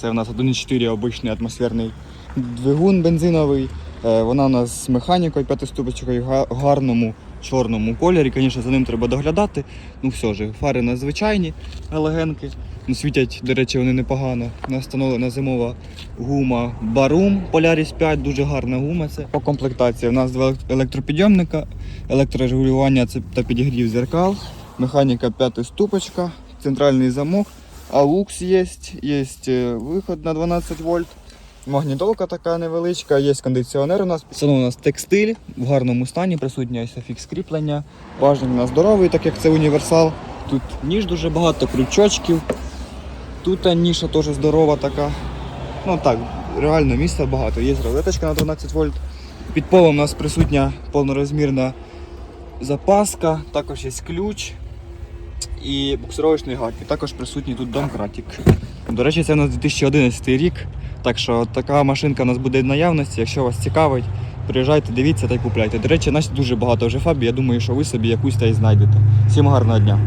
Це у нас 1,4 обичний атмосферний двигун бензиновий. Е, Вона у нас з механікою п'ятиступочкою га- гарному чорному кольорі. Звісно, за ним треба доглядати. Ну все ж, фари надзвичайні, галогенки. Ну, світять, до речі, вони непогано. У нас встановлена зимова гума Barum Polaris 5, дуже гарна гума. Це по комплектації. У нас два електропідйомника, електрорегулювання та підігрів зеркал, механіка п'ятиступочка, центральний замок. AUX є, є е, виход на 12 вольт. Магнітолка така невеличка, є кондиціонер у нас. Салон у нас текстиль в гарному стані, присутнє фікс кріплення. Бажаний у нас здоровий, так як це універсал. Тут ніж дуже багато, крючочків. Тут ніша теж здорова така. Ну так, реально місця багато. Є розеточка на 12 вольт. Під полом у нас присутня повнорозмірна запаска, також є ключ і буксировочний гак. І також присутній тут домкратик. До речі, це у нас 2011 рік. Так що така машинка у нас буде в наявності. Якщо вас цікавить, приїжджайте, дивіться та й купляйте. До речі, нас дуже багато вже фабі. Я думаю, що ви собі якусь та й знайдете. Всім гарного дня!